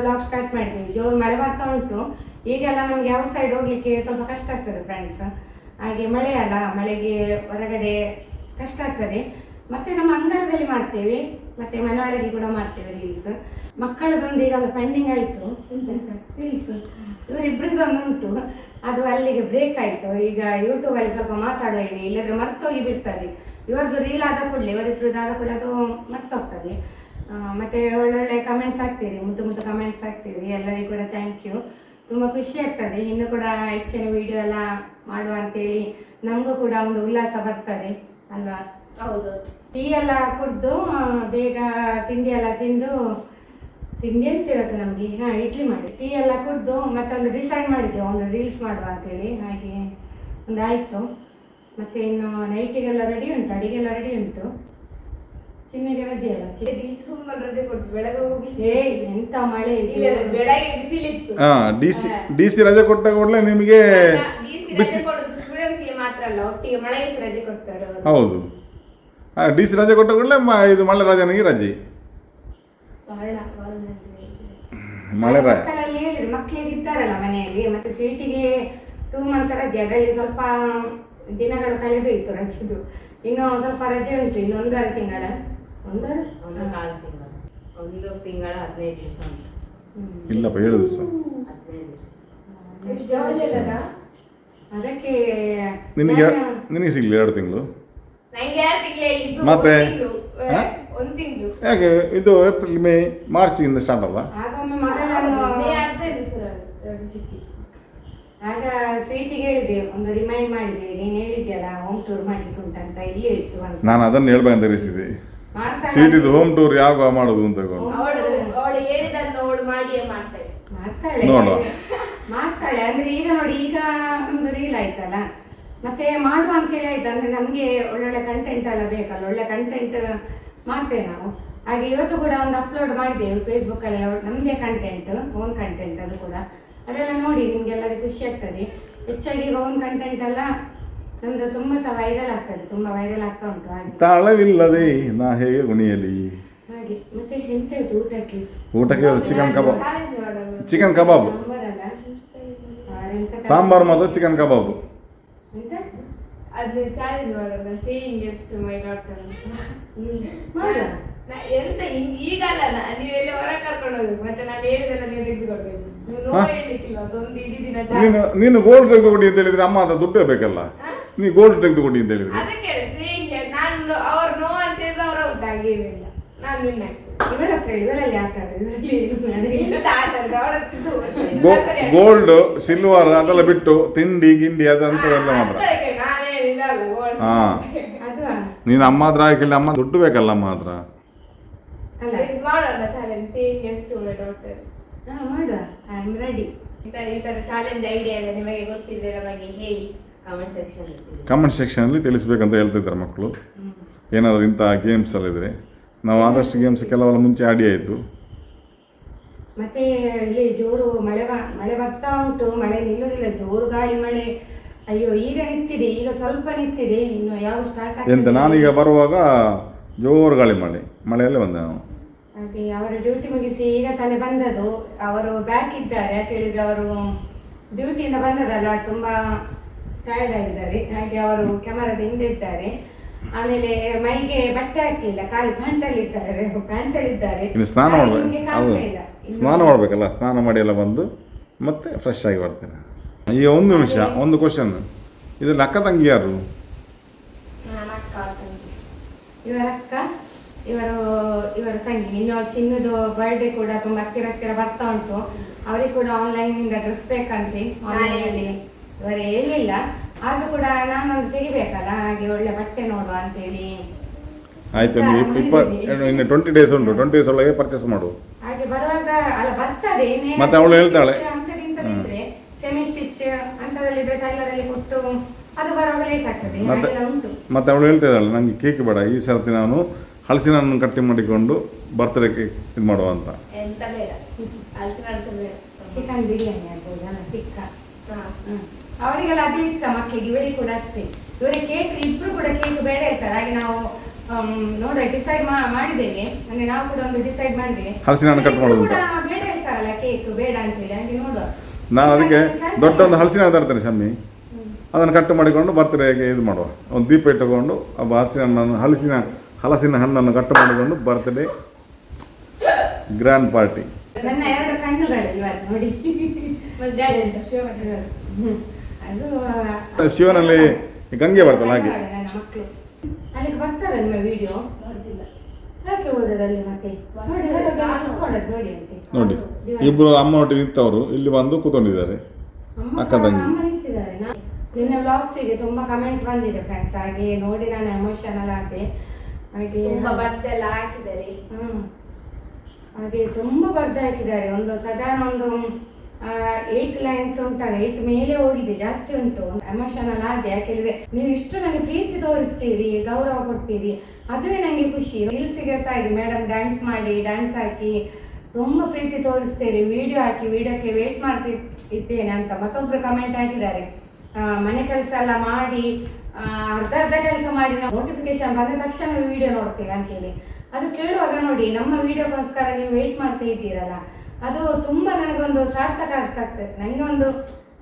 Vlog start ಮಾಡಿದ್ವಿ. ಜೋರು ಮಳೆ ಬರ್ತಾ ಉಂಟು. ಈಗೆಲ್ಲ ನಮ್ಗೆ ಔಟ್ ಸೈಡ್ ಹೋಗ್ಲಿಕ್ಕೆ ಸ್ವಲ್ಪ ಕಷ್ಟ ಆಗ್ತದೆ ಫ್ರೆಂಡ್ಸ್ ಹಾಗೆ ಮಳೆ ಅಲ್ಲ, ಮಳೆಗೆ ಹೊರಗಡೆ ಕಷ್ಟ ಆಗ್ತದೆ. ಮತ್ತೆ ನಮ್ಮ ಅಂಗಳದಲ್ಲಿ ಮಾಡ್ತೇವೆ. ಮತ್ತೆ ಮನೆಯೊಳಗೆ ಕೂಡ ಮಾಡ್ತೇವೆ ರೀಲ್ಸ್ ಮಕ್ಕಳದೊಂದು ಈಗ ಪೆಂಡಿಂಗ್ ಆಯ್ತು. ರೀಲ್ಸ್ ಇವರಿಬ್ರದ್ದೊಂದು ಉಂಟು. ಅದು ಅಲ್ಲಿಗೆ ಬ್ರೇಕ್ ಆಯ್ತು. ಈಗ ಯೂಟ್ಯೂಬ್ ಅಲ್ಲಿ ಸ್ವಲ್ಪ ಮಾತಾಡುವ ಇಲ್ಲಿ ಇಲ್ಲದ್ರೆ ಮರ್ತೋಗಿ ಬಿಡ್ತದೆ. ಇವರದ್ದು ರೀಲ್ ಆದ ಕೂಡಲೇ ಇವರಿಬ್ಬರದ್ದು ಆದ ಕೂಡ ಅದು ಮರ್ತೋಗ್ತದೆ. ಮತ್ತೆ ಒಳ್ಳೊಳ್ಳೆ ಕಮೆಂಟ್ಸ್ ಹಾಕ್ತೀರಿ ಮುದ್ದು ಮುದ್ದು ಕಮೆಂಟ್ಸ್ ಹಾಕ್ತೀರಿ ಎಲ್ಲರಿಗೂ ಕೂಡ ಥ್ಯಾಂಕ್ ಯು ತುಂಬ ಖುಷಿ ಆಗ್ತದೆ. ಇನ್ನು ಕೂಡ ಹೆಚ್ಚಿನ ವಿಡಿಯೋ ಎಲ್ಲ ಮಾಡುವ ಅಂತೇಳಿ ನಮಗೂ ಕೂಡ ಒಂದು ಉಲ್ಲಾಸ ಬರ್ತದೆ ಅಲ್ವಾ? ಹೌದು ಟೀ ಎಲ್ಲ ಕುಡ್ದು ಬೇಗ ತಿಂಡಿ ಎಲ್ಲ ತಿಂದು ತಿಂಡಿ ಅಂತ ಇವತ್ತು ನಮಗೆ? ಹಾಂ ಇಡ್ಲಿ ಮಾಡಿ. ಟೀ ಎಲ್ಲ ಕುಡ್ದು ಮತ್ತೊಂದು ಡಿಸೈಡ್ ಮಾಡಿದ್ದೆ ಒಂದು ರೀಲ್ಸ್ ಮಾಡುವ ಅಂತೇಳಿ. ಹಾಗೆ ಒಂದು ಆಯಿತು ಮತ್ತೆ ಇನ್ನು ನೈಟಿಗೆಲ್ಲ ರೆಡಿ ಉಂಟು ಅಡಿಗೆಲ್ಲ ರೆಡಿ ಉಂಟು. ಚಿನ್ನಿಗೆ ರಜೆ ಅಲ್ಲ? ತುಂಬಾ ರಜೆ ಕೊಟ್ಟು ಬೆಳಗ್ಗೆ ಹೋಗಿ ಏ ಎಂತ ಮಳೆ ಇದೆ. ಬೆಳಗ್ಗೆ ಬಿಸಿಲಿತ್ತು. ಹಾ ಡಿಸಿ ಡಿಸಿ ಡಿ ಸಿ ರಜೆ ಕೊಟ್ಟ ಕೂಡಲೇ ನಿಮಗೆ DC ಬಿಸಿ ರಜೆ ಕೊಡೋದು ಸ್ಟೂಡೆಂಟ್ಸ್ಗೆ ಮಾತ್ರ ಅಲ್ಲ ಒಟ್ಟಿಗೆ ಮಳೆಗೆ ಸಹ ರಜೆ ಕೊಡ್ತಾರೆ ಅವರು. ಹೌದು. ಡಿಸಿ ರಜೆ ಕೊಟ್ಟ ಕೂಡಲೇ ಮ ಇದು ಮಳೆ ರಾಜನಿಗೆ ರಜೆ. ವರ್ಣ ವರ್ಣ ಮಳೆ ರಾಜ ಮಕ್ಕಳಲ್ಲಿ ಹೇಳಿದ್ರು ಮಕ್ಕಳಿಗೆ ಇದ್ದಾರಲ್ಲ ಮನೆಯಲ್ಲಿ ಮತ್ತೆ ಸ್ವೀಟಿಗೆ ಟೂ ಮಂತ್ ರಜೆ ಅದರಲ್ಲಿ ಸ್ವಲ್ಪ ದಿನಗಳು ಇತ್ತು ರಜೆದು. ಇನ್ನು ಸ್ವಲ್ಪ ರಜೆ ಉಂಟು ಇನ್ನು ಆರು ತಿಂಗಳ. ಒಂದೂವರೆ ಒಂದು ಕಾಲು ತಿಂಗಳು. ಒಂದು ತಿಂಗಳ ಹದಿನೈದು ದಿವಸ ಅಂತ. ಇಲ್ಲಪ್ಪ ಏಳು ದಿವಸ. ಹದಿನೈದು ದಿವಸ. ಎಷ್ಟು ಅಲ್ಲ? ಅದಕ್ಕೆ ನಿನಗೆ ನಾನು- ನಿನಗೆ ಸಿಗ್ಲಿ ಎರಡು ತಿಂಗಳು? ನನಗೆ ಎರಡು ತಿಂಗಳೇ ಇದು ಮತ್ತೆ? ಒಂದು ತಿಂಗಳು? ಯಾಕೆ? ಇದು ಏಪ್ರಿಲ್ ಮೇ ಮಾರ್ಚಿಂದ ಸ್ಟಾರ್ಟ್ ಅಲ್ಲ ಆಗೊಮ್ಮೆ ಮಗಳನ್ನು ಮೇ ಅರ್ಧ ದಿವಸ ರಜೆ ಸಿಕ್ಕಿತ್ತು ಆಗ ಸ್ವೀಟಿಗೆ ಹೇಳಿದೆ ಒಂದು ರಿಮೈಂಡ್ ಮಾಡಿದೆ. ನೀನು ಹೇಳಿದ್ಯಲ್ಲ ಹೋಮ್ ಟೂರ್ ಮಾಡ್ಲಿಕ್ಕೆ ಉಂಟಂತ ಇಲ್ಲೇ ಇತ್ತು ನಾನು ಅದನ್ನು ಹೇಳ್ಬೇಕಂತ ಎನಿಸಿದೆ ಮಾಡ್ತಾಳೆ ಇದು ಹೋಮ್ ಟೂರ್ ಯಾವಾಗ ಮಾಡೋದು ಅಂತ ಕೊಂಡು. ಅವಳು ಅವಳು ಹೇಳಿದನ್ನು ಅವಳು ಮಾಡಿಯೇ ಮಾಡ್ತಾಳೆ. ಮಾಡ್ತಾಳೆ ನೋಡುವ. ಮಾಡ್ತಾಳೆ ಅಂದ್ರೆ ಈಗ ನೋಡಿ ಈಗ ನಮ್ದು ರೀಲ್ ಆಯ್ತಲ್ಲ? ಮತ್ತೆ ಮಾಡುವ ಅಂತೇಳಿ ಆಯ್ತು. ಅಂದ್ರೆ ನಮ್ಗೆ ಒಳ್ಳೊಳ್ಳೆ ಕಂಟೆಂಟ್ ಎಲ್ಲ ಬೇಕಲ್ಲ. ಒಳ್ಳೆ ಕಂಟೆಂಟ್ ಮಾಡ್ತೇವೆ ನಾವು. ಹಾಗೆ ಇವತ್ತು ಕೂಡ ಒಂದು ಅಪ್ಲೋಡ್ ಮಾಡಿದ್ದೇವೆ ಫೇಸ್ಬುಕ್ ಅಲ್ಲಿ ನಮ್ದೇ ಕಂಟೆಂಟ್ ಓನ್ ಕಂಟೆಂಟ್ ಅದು ಕೂಡ. ಅದೆಲ್ಲ ನೋಡಿ ನಿಮ್ಗೆಲ್ಲರಿಗೂ ಖುಷಿ ಆಗ್ತದೆ. ಹೆಚ್ಚಾಗಿ ಈಗ ಓನ್ ಕಂಟೆಂಟ್ ಎಲ್ಲ ನಮ್ದು ತುಂಬಾ ಸಹ ವೈರಲ್ ಆಗ್ತದೆ ತುಂಬಾ ವೈರಲ್ ಆಗ್ತಾ ಉಂಟು ಹಾಗೆ. ತಾಳವಿಲ್ಲದೆ ನಾ ಹೇಗೆ ಗುಣಿಯಲಿ ಹಾಗೆ ಮತ್ತೆ ಎಂತ ಇತ್ತು ಊಟಕ್ಕೆ? ಊಟಕ್ಕೆ chicken kebab chicken kebab sambar ಎಂತ ಸಾಂಬಾರು ಮತ್ತು ಚಿಕನ್ ಕಬಾಬ್ ಎಂತ? ಅದು ಚಾಲೆಂಜ್ ಮಾಡೋಣ ಸೇಯಿಂಗ್ ಎಷ್ಟು ಮೈ ಡಾಕ್ಟರ್ ಹ್ಮ್. ಮಾಡುವ ನಾ- ಎಂತ ಹಿಂಗ್- ಈಗ ಅಲ್ಲ ನಾ- ನೀವು ಎಲ್ಲಿ ಹೊರ ಕರ್ಕೊಂಡು ಹೋಗ್ಬೇಕು ಮತ್ತೆ ನಾನು ಹೇಳಿದೆಲ್ಲ ನೀವು ತೆಗೆದುಕೊಡ್ಬೇಕು. ನೀವು ನೋ ಹಾ? ಅದೊಂದು ಇಡೀ ದಿನ ನೀನು ಚಾಲೆಂಜ್ ನೀನು ಗೋಲ್ಡ್ ತೆಗೆದುಕೊಡಿ ಅಂತ ಹೇಳಿದ್ರೆ ಅಮ್ಮ ಹತ್ರ ದುಡ್ಡು ಬೇಕಲ್ಲ? ನೀ ಗೋಲ್ಡ್ ತೆಗೆದುಕೊಡಿ ಅಂತ ಹೇಳಿದ್ರೆ. ಅದಕ್ಕೆ ಹೇಳಿ ಸೇಯಿಂಗ್ ನಾನು ಅವ್ರು ನೋ ಅಂತ ಹೇಳಿದ್ರೆ ಅವ್ರ ಔಟ್ ನಾನು ವಿನ್ ಆಗ್ತೇನೆ ಇವರ ಹತ್ರ ಇವರಲ್ಲಿ ಆಟ ಆಡೋದು ಇವರಲ್ಲಿ ಏನು ನನಗೆ ಎಂತ ಆಟ ಆಡುದು? ಅವಳ ಇದು. ಗೋ ಲಗೋರಿ ಆಟ. ಗೋಲ್ಡ್ ಸಿಲ್ವರ್ ಅದೆಲ್ಲ ಬಿಟ್ಟು ತಿಂಡಿ ಗಿಂಡಿ ಅದಂತವೆಲ್ಲ ಮಾತ್ರ. ನಾನೇ gold. ಹಾ. ಅದು ನೀನು ಅಮ್ಮ ಹತ್ರ ಹಾಕಿಲ್ಲ ಅಮ್ಮ ದುಡ್ಡು ಬೇಕಲ್ಲ ಅಮ್ಮ ಹತ್ರ? ಅಲ್ಲ ಇದು ಮಾಡೋಣ ಚಾಲೆಂಜ್ ಎಷ್ಟು ಡಾಕ್ಟರ್ ಹಾ ಮಾಡುವ ಐ ಆಮ್ ರೆಡಿ ಈ ತರ ಚಾಲೆಂಜ್ ಐಡಿಯಾ ನಿಮಗೆ ಗೊತ್ತಿದ್ರೆ ನಮಗೆ ಹೇಳಿ. ಕಮೆಂಟ್ ಸೆಕ್ಷನ್ ಅಲ್ಲಿ ಸೆಕ್ಷನಲ್ಲಿ ತಿಳಿಸ್ಬೇಕಂತ ಹೇಳ್ತಿದ್ದಾರೆ ಮಕ್ಕಳು. ಏನಾದರೂ ಇಂಥ ಗೇಮ್ಸ್ ಎಲ್ಲ ಇದ್ರೆ. ನಾವು ಆದಷ್ಟು ಗೇಮ್ಸ್ ಕೆಲವೆಲ್ಲ ಮುಂಚೆ ಆಡಿ ಆಯಿತು. ಮತ್ತೆ ಇಲ್ಲಿ ಜೋರು ಮಳೆ ಮಳೆ ಬರ್ತಾ ಉಂಟು. ಮಳೆ ನಿಲ್ಲುವುದಿಲ್ಲ ಜೋರು ಗಾಳಿ ಮಳೆ. ಅಯ್ಯೋ ಈಗ ನಿಂತಿದೆ. ಈಗ ಸ್ವಲ್ಪ ನಿಂತಿದೆ. ಇನ್ನು ಯಾವ ಸ್ಟಾರ್ಟ್ ಎಂತ ನಾನೀಗ ಬರುವಾಗ ಜೋರು ಗಾಳಿ ಮಳೆ. ಮಳೆಯಲ್ಲೇ ಬಂದೆ ನಾವು ಹಾಗೆ ಅವರ ಡ್ಯೂಟಿ ಮುಗಿಸಿ ಈಗ ತಾನೇ ಬಂದದ್ದು. ಅವರು ಬ್ಯಾಕ್ ಇದ್ದಾರೆ. ಯಾಕೆ ಹೇಳಿದ್ರೆ ಅವರು ಡ್ಯೂಟಿಯಿಂದ ಬಂದದಲ್ಲ ತುಂಬಾ ಟಯರ್ಡ್ ಆಗಿದ್ದಾರೆ. ಹಾಗೆ ಅವರು ಕ್ಯಾಮರಾದ ಹಿಂದೆ ಇದ್ದಾರೆ. ಆಮೇಲೆ ಮೈಗೆ ಬಟ್ಟೆ ಹಾಕಲಿಲ್ಲ. ಕಾಲು ಪ್ಯಾಂಟಲ್ಲಿ ಇದ್ದಾರೆ ಪ್ಯಾಂಟಲ್ಲಿ ಇದ್ದಾರೆ ಇನ್ನು ಸ್ನಾನ ಮಾಡಬೇಕು. ಹೌದು. ಸ್ನಾನ ಮಾಡಬೇಕಲ್ಲ. ಸ್ನಾನ ಮಾಡಿ ಎಲ್ಲ ಬಂದು ಮತ್ತೆ ಫ್ರೆಶ್ ಆಗಿ ಬರ್ತೇನೆ ಈಗ ಒಂದು ನಿಮಿಷ ಒಂದು ಕ್ವಶನ್ ಇದು ಅಕ್ಕ ತಂಗಿ ಯಾರು? ಇವರ ಅಕ್ಕ ಇವರು ಇವರ ತಂಗಿ. ಇನ್ನು ಚಿನ್ನದು ಬರ್ಡೇ ಕೂಡ ತುಂಬಾ ಹತ್ತಿರ ಹತ್ತಿರ ಬರ್ತಾ ಉಂಟು. ಅವರಿಗೆ ಕೂಡ ಆನ್ಲೈನ್ ಇಂದ ಡ್ರೆಸ್ ಬೇಕಂತೆ. ಆನ್ಲೈನ್ ಅಲ್ಲಿ ಇವರು ಹೇಳಿಲ್ಲ ಆದ್ರೂ ಕೂಡ ನಾನು ಅವ್ರು ತೆಗಿಬೇಕಲ್ಲ ಹಾಗೆ ಒಳ್ಳೆ ಬಟ್ಟೆ ನೋಡುವ ಅಂತೇಳಿ. ಆಯ್ತು ಒಂದು ಇಪ್ಪ ಇನ್ನು ಟ್ವೆಂಟಿ ಡೇಸ್ ಉಂಟು ಟ್ವೆಂಟಿ ಡೇಸ್ ಒಳಗೆ ಪರ್ಚೇಸ್ ಮಾಡು. ಹಾಗೆ ಬರುವಾಗ ಅಲ್ಲ ಬರ್ತದೆ ಇನ್ನೇನು ಮತ್ತೆ ಅವಳು ಹೇಳ್ತಾಳೆ. stitch ಸೆಮಿ ಸ್ಟಿಚ್ ಅಂತದಲ್ಲಿದ್ರೆ ಟೈಲರ್ ಅಲ್ಲಿ ಕೊಟ್ಟು ಅದು ಬರುವಾಗ ಲೇಟ್ ಆಗ್ತದೆ ಮತ್ತೆ ಹಾಗೆಲ್ಲ ಉಂಟು. ಮತ್ತೆ ಅವಳು ಹೇಳ್ತಿದ್ದಾಳೆ ನನಗೆ ಕೇಕ್ ಬೇಡ ಈ ಸರ್ತಿ ನಾನು ಹಲಸಿನ ಹಣ್ಣು ಕಟ್ಟಿ ಮಾಡಿಕೊಂಡು ಬರ್ತಡೇ ಕೇಕ್ ಇದು ಮಾಡುವ ಅಂತ. ಎಂತ ಬೇಡ ಹಲಸಿನ ಹಣ್ಣು ಬೇಡ ಚಿಕನ್ ಬಿರಿಯಾನಿ ಆಗ್ಬೋದಲ್ಲ ಚಿಕ್ಕ ಹಾ. ಅವರಿಗೆಲ್ಲ ಅದೇ ಇಷ್ಟ ಮಕ್ಕಳಿಗೆ ಇವರಿಗೆ ಕೂಡ ಅಷ್ಟೇ. ಇವರಿಗೆ ಕೇಕ್ ಇಬ್ರು ಕೂಡ ಕೇಕ್ ಬೇಡ ಇರ್ತಾರೆ. ಹಾಗೆ ನಾವು ನೋಡ ಡಿಸೈಡ್ ಮಾಡಿದ್ದೇವೆ ಅಂದ್ರೆ ನಾವು ಕೂಡ ಒಂದು ಡಿಸೈಡ್ ಮಾಡಿದ್ದೇವೆ ಹಲಸಿನ ಹಣ್ಣು ಮಾಡೋದು ಕೂಡ ಬೇಡ ಇರ್ತಾರಲ್ಲ ಕೇಕ್ ಬೇಡ ಅಂತ ಹೇಳಿ ಹಾಗೆ ನೋಡುವ. ನಾನು ಅದಕ್ಕೆ ದೊಡ್ಡ ಒಂದು ಹಲಸಿನ ತರ್ತೇನೆ ಶಮ್ಮಿ. ಅದನ್ನು ಕಟ್ ಮಾಡಿಕೊಂಡು ಬರ್ತಡೇಗೆ ಇದು ಮಾಡುವ. ಒಂದು ದೀಪ ಇಟ್ಟುಕೊಂಡು ಆ ಹಲಸಿನ ಹಣ್ಣನ್ನು ಹಲಸಿನ ಹಲಸಿನ ಹಣ್ಣನ್ನು ಕಟ್ ಮಾಡಿಕೊಂಡು ಬರ್ತಡೇ ಗ್ರ್ಯಾಂಡ್ ಪಾರ್ಟಿ ನನ್ನ ಎರಡು ಕಣ್ಣುಗಳು ಇವತ್ತು ನೋಡಿ. ಅದು ಶಿವನಲ್ಲಿ ಗಂಗೆ ಬರ್ತಲ್ಲ ಹಾಗೆ. ಮಕ್ಕಳು. ಅಲ್ಲಿಗೆ ಬರ್ತದ ನಿಮ್ಮ ವಿಡಿಯೋ ಯಾಕೆ ಮತ್ತೆ? ನೋಡಿ ಇಬ್ರು ನಿಂತ್ಕೊಂಡದ್ದು ನೋಡಿ ಅಂತೆ. ನೋಡಿ ಇಬ್ಬರು ಅಮ್ಮ ಒಟ್ಟಿಗೆ ನಿಂತವರು ಇಲ್ಲಿ ಬಂದು ಕೂತ್ಕೊಂಡಿದ್ದಾರೆ. ಅಕ್ಕ ತಂಗಿ. ಅಮ್ಮ ನಿಂತಿದ್ದಾರೆ. ನಾ- ನಿನ್ನ ವ್ಲಾಗ್ಸಿಗೆ ತುಂಬಾ ಕಮೆಂಟ್ಸ್ ಬಂದಿದೆ ಫ್ರೆಂಡ್ಸ್ ಹಾಗೆ ನೋಡಿ ನಾನು ಎಮೋಷನಲ್ ಆದೆ ಹಾಗೆ ತುಂಬಾ ಭತ್ತ ಎಲ್ಲ ಹಾಕಿದ್ದಾರೆ. ಹ್ಮ್. ಹಾಗೆ ತುಂಬಾ ಬರ್ದು ಹಾಕಿದ್ದಾರೆ. ಒಂದು ಸಾಧಾರಣ ಒಂದು ಏಟ್ ಲೈನ್ಸ್ ಉಂಟಾಗ ಏಟ್ ಮೇಲೆ ಹೋಗಿದೆ, ಜಾಸ್ತಿ ಉಂಟು. ಎಮೋಷನಲ್ ಆದ ಯಾಕೆಂದ್ರೆ ನೀವು ಇಷ್ಟು ನನಗೆ ಪ್ರೀತಿ ತೋರಿಸ್ತೀರಿ, ಗೌರವ ಕೊಡ್ತೀರಿ ಅದುವೇ ನನಗೆ ಖುಷಿ. ರೀಲ್ಸಿಗೆ ಸಾಗಿ ಮೇಡಮ್ ಡ್ಯಾನ್ಸ್ ಮಾಡಿ ಡ್ಯಾನ್ಸ್ ಹಾಕಿ, ತುಂಬಾ ಪ್ರೀತಿ ತೋರಿಸ್ತೀರಿ. ವಿಡಿಯೋ ಹಾಕಿ ವಿಡಿಯೋಕ್ಕೆ ವೇಟ್ ಮಾಡ್ತಿ, ಇದ್ದೇನೆ ಅಂತ ಮತ್ತೊಬ್ರು ಕಮೆಂಟ್ ಹಾಕಿದ್ದಾರೆ. ಮನೆ ಕೆಲಸ ಎಲ್ಲ ಮಾಡಿ ಅರ್ಧ ಅರ್ಧ ಕೆಲಸ ಮಾಡಿ, ನಾವು ನೋಟಿಫಿಕೇಶನ್ ಬಂದ ತಕ್ಷಣ ವಿಡಿಯೋ ನೋಡ್ತೇವೆ ಅಂತೇಳಿ. ಅದು ಕೇಳುವಾಗ ನೋಡಿ, ನಮ್ಮ ವಿಡಿಯೋಗೋಸ್ಕರ ನೀವು ವೇಟ್ ಮಾಡ್ತಾ ಇದ್ದೀರಲ್ಲ. ಅದು ತುಂಬಾ ನನಗೊಂದು ಸಾರ್ಥಕ ಆಗ್ತದೆ. ನನಗೆ ಒಂದು,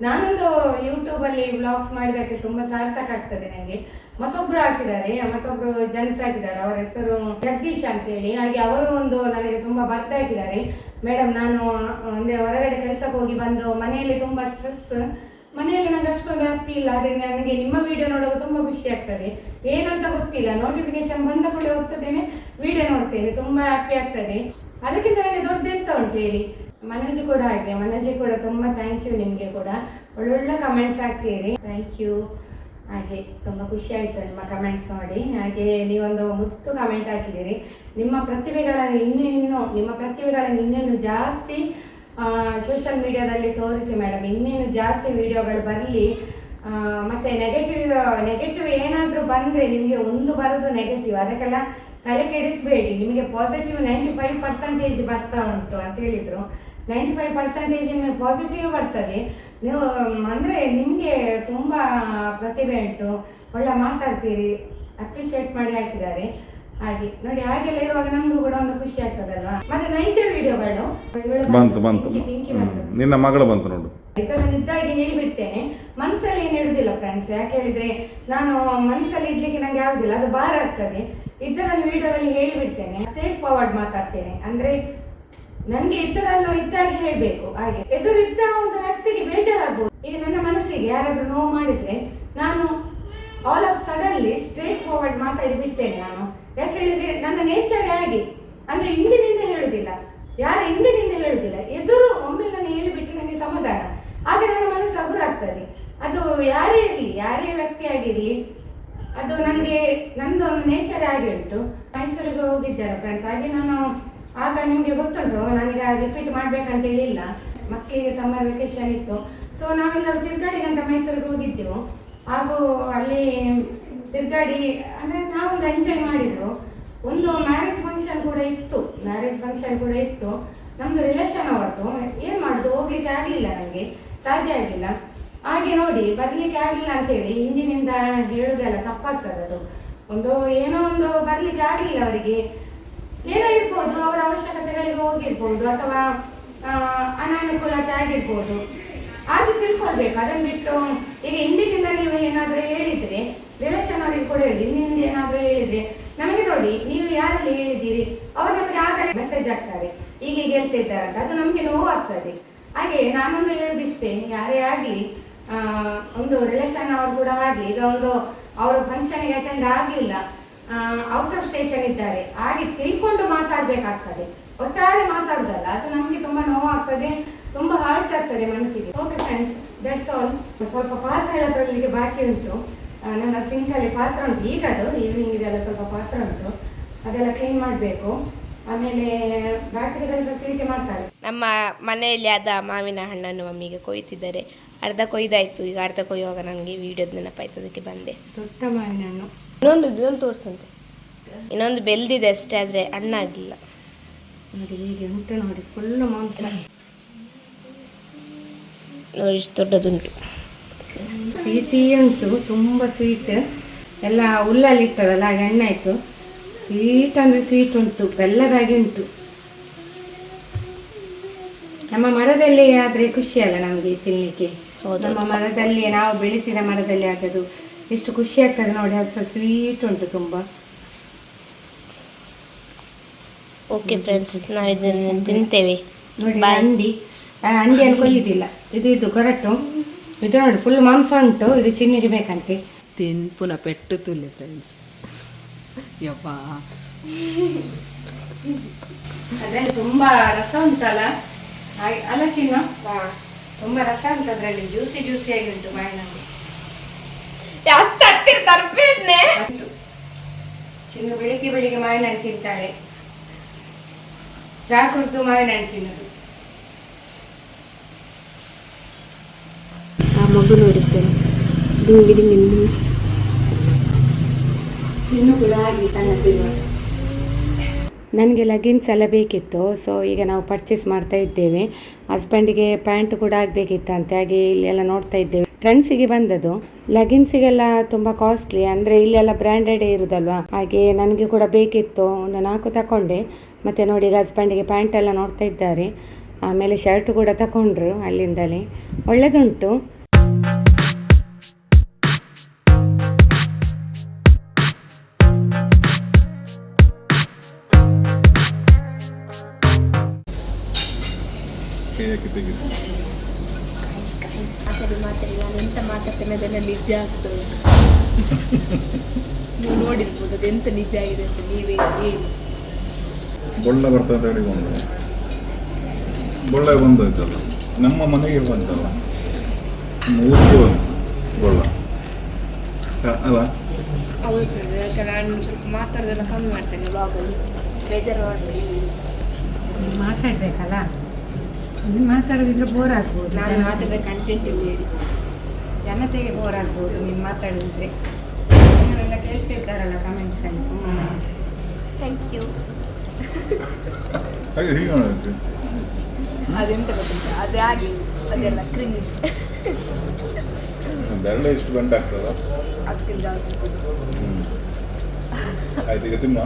ನಾನೊಂದು ಯೂಟ್ಯೂಬಲ್ಲಿ ವ್ಲಾಗ್ಸ್ ಮಾಡಿದಕ್ಕೆ ತುಂಬಾ ಸಾರ್ಥಕ ಆಗ್ತದೆ ನನಗೆ ಮತ್ತೊಬ್ರು ಹಾಕಿದ್ದಾರೆ, ಮತ್ತೊಬ್ರು ಜನ್ಸ್ ಹಾಕಿದ್ದಾರೆ, ಅವರ ಹೆಸರು ಜಗದೀಶ್ ಅಂತೇಳಿ. ಹಾಗೆ ಅವರು ಒಂದು ನನಗೆ ತುಂಬಾ ಬರ್ತಾ ಹಾಕಿದ್ದಾರೆ ಮೇಡಮ್, ನಾನು ಅಂದರೆ ಹೊರಗಡೆ ಕೆಲಸಕ್ಕೆ ಹೋಗಿ ಬಂದು ಮನೆಯಲ್ಲಿ ತುಂಬಾ ಸ್ಟ್ರೆಸ್ ಮನೆಯಲ್ಲಿ ನಂಗೆ ಅಷ್ಟೊಂದು ಹ್ಯಾಪಿ ಇಲ್ಲ, ಆದ್ರೆ ನನಗೆ ನಿಮ್ಮ ವಿಡಿಯೋ ನೋಡುವಾಗ ತುಂಬಾ ಖುಷಿ ಆಗ್ತದೆ. ಏನಂತ ಗೊತ್ತಿಲ್ಲ ನೋಟಿಫಿಕೇಶನ್ ಬಂದ ಕೂಡಲೇ ಹೋಗ್ತದೇನೆ ವಿಡಿಯೋ ನೋಡ್ತೇನೆ, ತುಂಬಾ ಹ್ಯಾಪಿ ಆಗ್ತದೆ. ಅದಕ್ಕಿಂತ ನನಗೆ ದೊಡ್ಡ ಎಂತ ಉಂಟು ಹೇಳಿ? ಮನೋಜ್ ಕೂಡ ಹಾಗೆ, ಮನೋಜಿ ಕೂಡ ತುಂಬಾ ಥ್ಯಾಂಕ್ ಯು ನಿಮಗೆ ಕೂಡ. ಒಳ್ಳೊಳ್ಳೆ ಕಮೆಂಟ್ಸ್ ಹಾಕ್ತೀರಿ. ಥ್ಯಾಂಕ್ ಯು ಹಾಗೆ, ತುಂಬ ಖುಷಿ ಆಯಿತು ನಿಮ್ಮ ಕಮೆಂಟ್ಸ್ ನೋಡಿ. ಹಾಗೆ ನೀವೊಂದು ಮುತ್ತು ಕಮೆಂಟ್ ಹಾಕಿದ್ದೀರಿ. ನಿಮ್ಮ ಪ್ರತಿಭೆಗಳನ್ನು ಇನ್ನೂ ಇನ್ನೂ, ನಿಮ್ಮ ಪ್ರತಿಭೆಗಳನ್ನು ಇನ್ನೇನು ಜಾಸ್ತಿ ಸೋಷಿಯಲ್ ಮೀಡಿಯಾದಲ್ಲಿ ತೋರಿಸಿ ಮೇಡಮ್ ಇನ್ನೇನು ಜಾಸ್ತಿ ವಿಡಿಯೋಗಳು ಬರಲಿ ಮತ್ತೆ ನೆಗೆಟಿವ್ ನೆಗೆಟಿವ್ ಏನಾದರೂ ಬಂದರೆ ನಿಮಗೆ ಒಂದು ಬರೋದು ನೆಗೆಟಿವ್ ಅದಕ್ಕೆಲ್ಲ ತಲೆ ಕೆಡಿಸಬೇಡಿ. ನಿಮಗೆ ಪಾಸಿಟಿವ್ ನೈಂಟಿ ಫೈವ್ ಪರ್ಸೆಂಟೇಜ್ ಬರ್ತಾ ಉಂಟು ಅಂತ ಹೇಳಿದರು. ನೈಂಟಿ ಫೈವ್ ಪರ್ಸೆಂಟೇಜ್ ನಿಮಗೆ ಪಾಸಿಟಿವ್ ಬರ್ತದೆ. ನೀವು, ಅಂದರೆ ನಿಮಗೆ ತುಂಬ ಪ್ರತಿಭೆ ಉಂಟು. ಒಳ್ಳೆ ಮಾತಾಡ್ತೀರಿ. ಅಪ್ರಿಷಿಯೇಟ್ ಮಾಡಿ ಹಾಕಿದ್ದಾರೆ. ಹಾಗೆ. ನೋಡಿ ಹಾಗೆಲ್ಲ ಇರುವಾಗ ನಮಗೂ ಕೂಡ ಒಂದು ಖುಷಿ ಆಗ್ತದಲ್ವಾ? ಮತ್ತೆ ನೈಜ ವಿಡಿಯೋಗಳು ಬಂತು ಬಂತು. ನಿನ್ನ ಮಗಳು ಬಂತು ನೋಡು. ನಾನು ಇದ್ದಾಗೆ ಹೇಳಿಬಿಡ್ತೇನೆ. ಮನಸ್ಸಲ್ಲಿ ಏನು ಇಡುದಿಲ್ಲ ಫ್ರೆಂಡ್ಸ್ ಯಾಕೆ ಹೇಳಿದ್ರೆ ನಾನು ಮನಸ್ಸಲ್ಲಿ ಇಡ್ಲಿಕ್ಕೆ ನಂಗೆ ಆಗುದಿಲ್ಲ ಅದು ಭಾರ ಆಗ್ತದೆ. ಇದ್ದದನ್ನು ವಿಡಿಯೋದಲ್ಲಿ ಹೇಳಿಬಿಡ್ತೇನೆ. ಸ್ಟ್ರೇಟ್ ಫಾರ್ವರ್ಡ್ ಮಾತಾಡ್ತೇನೆ. ಅಂದ್ರೆ ನನ್ಗೆ ಇದ್ದದನ್ನು ಇದ್ದಾಗಿ ಹೇಳ್ಬೇಕು. ಹಾಗೆ. ಎದುರಿದ್ದ ಒಂದು ವ್ಯಕ್ತಿಗೆ ಬೇಜಾರಾಗ್ಬೋದು. ಈಗ ನನ್ನ ಮನಸ್ಸಿಗೆ ಯಾರಾದ್ರೂ ನೋವು ಮಾಡಿದ್ರೆ ನಾನು all of suddenly straightforward ಮಾತಾಡಿ ಬಿಡ್ತೇನೆ ನಾನು. ಯಾಕೆ ಹೇಳಿದ್ರೆ ನನ್ನ ನೇಚರ್ ಹಾಗೆ? ಅಂದ್ರೆ ಹಿಂದಿನಿಂದ ಹೇಳುದಿಲ್ಲ. ಯಾರ ಹಿಂದಿನಿಂದ ಹೇಳುದಿಲ್ಲ. ಎದುರು ಒಮ್ಮೆ ನಾನು ಹೇಳಿಬಿಟ್ಟು ನನಗೆ ಸಮಾಧಾನ. ಆಗ ನನ್ನ ಮನಸ್ಸು ಹಗುರಾಗ್ತದೆ. ಅದು ಯಾರೇ ಇರಲಿ, ಯಾರೇ ವ್ಯಕ್ತಿ ಆಗಿರಲಿ, ಅದು ನನಗೆ ನಂದು ಒಂದು ನೇಚರ್ ಆಗಿ ಉಂಟು. ಮೈಸೂರಿಗೆ ಹೋಗಿದ್ದಾರೆ ಫ್ರೆಂಡ್ಸ್ ಹಾಗೆ ನಾನು ಆಗ ನಿಮಗೆ ಗೊತ್ತುಂಟು, ನನಗೆ ರಿಪೀಟ್ ಮಾಡ್ಬೇಕಂತ ಹೇಳಿಲ್ಲ. ಮಕ್ಕಳಿಗೆ ಸಮ್ಮರ್ ವೆಕೇಶನ್ ಇತ್ತು. ಸೊ ನಾವೆಲ್ಲರೂ ತಿರ್ಗಾಡಿಗಂತ ಮೈಸೂರಿಗೆ ಹೋಗಿದ್ದೆವು. ಹಾಗೂ ಅಲ್ಲಿ ತಿರ್ಗಾಡಿ, ಅಂದರೆ ನಾವೊಂದು ಎಂಜಾಯ್ ಮಾಡಿದ್ರು ಒಂದು ಮ್ಯಾರೇಜ್ ಫಂಕ್ಷನ್ ಕೂಡ ಇತ್ತು ಮ್ಯಾರೇಜ್ ಫಂಕ್ಷನ್ ಕೂಡ ಇತ್ತು. ನಮ್ದು ರಿಲೇಷನ್ ಅವತ್ತು ಏನು ಮಾಡುದು? ಹೋಗ್ಲಿಕ್ಕೆ ಆಗಲಿಲ್ಲ ನನಗೆ ಸಾಧ್ಯ ಆಗಿಲ್ಲ. ಹಾಗೆ ನೋಡಿ, ಬರ್ಲಿಕ್ಕೆ ಆಗಲಿಲ್ಲ ಅಂತೇಳಿ ಹಿಂದಿನಿಂದ ಹೇಳುದೆಲ್ಲ ತಪ್ಪಾಗ್ತದೆ ಅದು. ಒಂದು ಏನೋ ಒಂದು ಬರ್ಲಿಕ್ಕೆ ಆಗಲಿಲ್ಲ ಅವರಿಗೆ. ಏನೋ ಇರ್ಬೋದು, ಅವರ ಅವಶ್ಯಕತೆಗಳಿಗೆ ಹೋಗಿರ್ಬೋದು, ಅಥವಾ ಅನಾನುಕೂಲತೆ ಆಗಿರ್ಬೋದು. ಆದ್ರೂ ತಿಳ್ಕೊಳ್ಬೇಕು. ಅದನ್ನು ಬಿಟ್ಟು, ಈಗ ಹಿಂದಿನಿಂದ ಹೇಳಿ ಹಿಂದಿನಿಂದ ಏನಾದ್ರೂ ಹೇಳಿದ್ರೆ, ನಮಗೆ ನೋಡಿ, ನೀವು ಯಾರಲ್ಲಿ ಹೇಳಿದ್ದೀರಿ, ಅವ್ರು ನಮಗೆ ಆಗಲೇ ಮೆಸೇಜ್ ಆಗ್ತಾರೆ ಈಗ ಈಗ ಹೇಳ್ತಿದ್ದಾರೆ ಅಂತ, ಅದು ನಮಗೆ ನೋವಾಗ್ತದೆ ಹಾಗೆ ನಾನೊಂದು ಹೇಳೋದಿಷ್ಟೇ, ಯಾರೇ ಆಗಲಿ ಒಂದು ರಿಲೇಷನ್ ಅವ್ರು ಕೂಡ ಆಗಲಿ, ಈಗ ಒಂದು ಅವರು ಫಂಕ್ಷನ್ಗೆ ಅಟೆಂಡ್ ಆಗಲಿಲ್ಲ ಔಟ್ ಆಫ್ ಸ್ಟೇಷನ್ ಇದ್ದಾರೆ, ಹಾಗೆ ತಿಳ್ಕೊಂಡು ಮಾತಾಡ್ಬೇಕಾಗ್ತದೆ. ಒಟ್ಟಾರೆ ಮಾತಾಡುದಲ್ಲ, ಅದು ನಮಗೆ ತುಂಬಾ ನೋವಾಗ್ತದೆ ತುಂಬಾ ಹಾರ್ಟ್ ಆಗ್ತದೆ ಮನಸ್ಸಿಗೆ. ಓಕೆ ಫ್ರೆಂಡ್ಸ್ ದಟ್ಸ್ ಆಲ್ ಸ್ವಲ್ಪ ಪಾತ್ರ ಎಲ್ಲ ತೊಳಿಲಿಕ್ಕೆ ಬಾಕಿ ಉಂಟು. ನನ್ನ ಸಿಂಕಲ್ಲಿ ಪಾತ್ರ ಉಂಟು. ಈಗ ಅದು ಈವ್ನಿಂಗ್ ಇದೆಲ್ಲ ಸ್ವಲ್ಪ ಪಾತ್ರ ಉಂಟು. ಅದೆಲ್ಲ ಕ್ಲೀನ್ ಮಾಡಬೇಕು. ಆಮೇಲೆ ಬಾಕಿ ಕೆಲಸ ಸ್ವೀಟ್ ಮಾಡ್ತಾರೆ. ನಮ್ಮ ಮನೆಯಲ್ಲಿ ಆದ ಮಾವಿನ ಹಣ್ಣನ್ನು ಮಮ್ಮಿಗೆ ಕೊಯ್ತಿದ್ದಾರೆ. ಅರ್ಧ ಕೊಯ್ದಾಯ್ತು. ಈಗ ಅರ್ಧ ಕೊಯ್ಯುವಾಗ ನನಗೆ ವಿಡಿಯೋದ ನೆನಪಾಯ್ತು. ಅದಕ್ಕೆ ಬಂದೆ. ದೊಡ್ಡ ಮಾವಿನ ಹಣ್ಣು. ಇನ್ನೊಂದು ಇನ್ನೊಂದು ತೋರಿಸಂತೆ. ಇನ್ನೊಂದು ಬೆಲ್ದಿದೆ ಅಷ್ಟೇ ಆದರೆ ಹಣ್ಣಾಗಿಲ್ಲ. ನೋಡಿ ಹೀಗೆ ಉಂಟು ನೋಡಿ ಫುಲ್ಲು ಮಾಂಸ ನೋಡಿ ಇಷ್ಟು ದೊಡ್ಡದುಂಟು. ಸಿಹಿ ಸಿಹಿ ಉಂಟು ತುಂಬ ಸ್ವೀಟ್ ಎಲ್ಲ ಹುಲ್ಲಲ್ಲಿ ಇಟ್ಟದಲ್ಲ ಹಾಗೆ ಆಯ್ತು. ಸ್ವೀಟ್ ಅಂದರೆ ಸ್ವೀಟ್ ಉಂಟು ಬೆಲ್ಲದಾಗಿ ಉಂಟು. ನಮ್ಮ ಮರದಲ್ಲಿ ಆದರೆ ಖುಷಿ ಅಲ್ಲ ನಮಗೆ ತಿನ್ನಲಿಕ್ಕೆ ನಮ್ಮ ಮರದಲ್ಲಿ ನಾವು ಬೆಳೆಸಿದ ಮರದಲ್ಲಿ ಆದದ್ದು ಎಷ್ಟು ಖುಷಿ ಆಗ್ತದೆ ನೋಡಿ ಅದು ಸ್ವೀಟ್ ಉಂಟು ತುಂಬ. ಓಕೆ ಫ್ರೆಂಡ್ಸ್ ನಾವು ಇದನ್ನು ತಿಂತೇವೆ. ನೋಡಿ ಅಂಡಿ ಅಂಡಿಯನ್ನು ಕೊಯ್ಯುವುದಿಲ್ಲ ಇದು ಇದು ಕೊರಟು. ಇದು ನೋಡಿ ಫುಲ್ ಮಾಂಸ ಉಂಟು ಇದು ಚಿನ್ನಿಗೆ ಬೇಕಂತೆ. ತಿನ್ ಪುನಃ ಪೆಟ್ಟು ತುಲ್ಲೆ ಫ್ರೆಂಡ್ಸ್ ಯಪ್ಪ ಅದ್ರಲ್ಲಿ ತುಂಬಾ ರಸ ಉಂಟಲ್ಲ? ಅಲ್ಲ ಚಿನ್ನ? ತುಂಬಾ ರಸ ಉಂಟು ಅದರಲ್ಲಿ ಜ್ಯೂಸಿ ಜ್ಯೂಸಿ ಆಗಿ ಉಂಟು ಬಾಯಿನಲ್ಲಿ. ಚಿನ್ನು ಬೆಳಿಗ್ಗೆ ಬೆಳಿಗ್ಗೆ ಮಾವಿನ ಹಣ್ಣು ತಿಂತಾಳೆ. ಚಹಾ ಕುಡಿದು ಮಾವಿನ ಹಣ್ಣು ತಿನ್ನೋದು. ಆ ಮಗು ನೋಡಿ ಫ್ರೆಂಡ್ಸ್ ದಿಂಗಿ ದಿಂಗಿ ದಿಂಗಿ. ಚಿನ್ನು ಕೂಡ ಹಾಗೆ ಸಣ್ಣ ನನಗೆ ಲಗಿನ್ಸ್ ಎಲ್ಲ ಬೇಕಿತ್ತು ಸೊ ಈಗ ನಾವು ಪರ್ಚೇಸ್ ಮಾಡ್ತಾ ಇದ್ದೇವೆ. ಹಸ್ಬೆಂಡಿಗೆ ಪ್ಯಾಂಟ್ ಕೂಡ ಆಗಬೇಕಿತ್ತಂತೆ ಹಾಗೆ ಇಲ್ಲೆಲ್ಲ ನೋಡ್ತಾ ಇದ್ದೇವೆ. ಟ್ರೆಂಡ್ಸಿಗೆ ಬಂದದ್ದು ಲಗಿನ್ಸಿಗೆಲ್ಲ ತುಂಬ ಕಾಸ್ಟ್ಲಿ ಅಂದರೆ ಇಲ್ಲೆಲ್ಲ ಬ್ರ್ಯಾಂಡೆಡ್ ಇರುದಲ್ವಾ? ಹಾಗೆ ನನಗೆ ಕೂಡ ಬೇಕಿತ್ತು ಒಂದು ನಾಲ್ಕು ತಗೊಂಡೆ ಮತ್ತು ನೋಡಿ ಈಗ ಹಸ್ಬೆಂಡಿಗೆ ಪ್ಯಾಂಟ್ ಎಲ್ಲ ನೋಡ್ತಾ ಇದ್ದಾರೆ. ಆಮೇಲೆ ಶರ್ಟ್ ಕೂಡ ತಗೊಂಡ್ರು ಅಲ್ಲಿಂದಲೇ. ಒಳ್ಳೆದುಂಟು. ತೆಗೆದು ಮಾತಾಡಿ ಮಾತಾಡಿ. ನಾನು ಎಂತ ಮಾತಾಡ್ತೇನೆ ಅದೆಲ್ಲ ನಿಜ ಆಗ್ತದೆ. ನೀವು ನೋಡಿರ್ಬೋದು ಅದು ಎಂತ ನಿಜ ಆಗಿದೆ ಅಂತ ನೀವೇ ಹೇಳಿ. ಬೊಳ್ಳ ಬರ್ತದೆ ಅಂತ ಹೇಳಿ ಬಂದು ಬೊಳ್ಳೆ ಬಂದೋಯ್ತಲ್ಲ ನಮ್ಮ ಮನೆಗೆ ಬಂತಲ್ಲ. ಮೂರ್ತಿ ಬಂತು ಬೊಳ್ಳ. ಅಲ್ಲ? ಹೌದು ಸರ್ ಯಾಕೆ ನಾನು ಸ್ವಲ್ಪ ಮಾತಾಡೋದೆಲ್ಲ ಕಮ್ಮಿ ಮಾಡ್ತೇನೆ ಬ್ಲಾಗಲ್ಲಿ ಬೇಜಾರು ಮಾಡಬೇಡಿ. ಮಾತಾಡ್ಬೇಕಲ್ಲ? ನೀನು ಮಾತಾಡೋದಿದ್ರೆ ಬೋರ್ ಆಗ್ಬೋದು. ನಾನು ಮಾತಾಡಿದ ಕಂಟೆಂಟ್ ಇಲ್ಲಿ ಹೇಳಿ? ಜನತೆಗೆ ಬೋರ್ ಆಗ್ಬೋದು ನೀನು ಮಾತಾಡಿದ್ರೆ ನಿಮ್ಮನ್ನೆಲ್ಲ ಕೇಳ್ತಿದ್ದಾರಲ್ಲ ಕಮೆಂಟ್ಸ್ ಅಲ್ಲಿ. ಥ್ಯಾಂಕ್ ಯು ಅದೆಂತ ಗೊತ್ತಿಲ್ಲ ಅದೇ ಆಗಿ ಅದೆಲ್ಲ ಕ್ರಿಂಜ್ ಬೆರಳೆ ಎಷ್ಟು ಗಂಟೆ ಆಗ್ತದ? ಅದಕ್ಕಿಂತ ಜಾಸ್ತಿ ಆಯ್ತು ಈಗ ತಿನ್ನ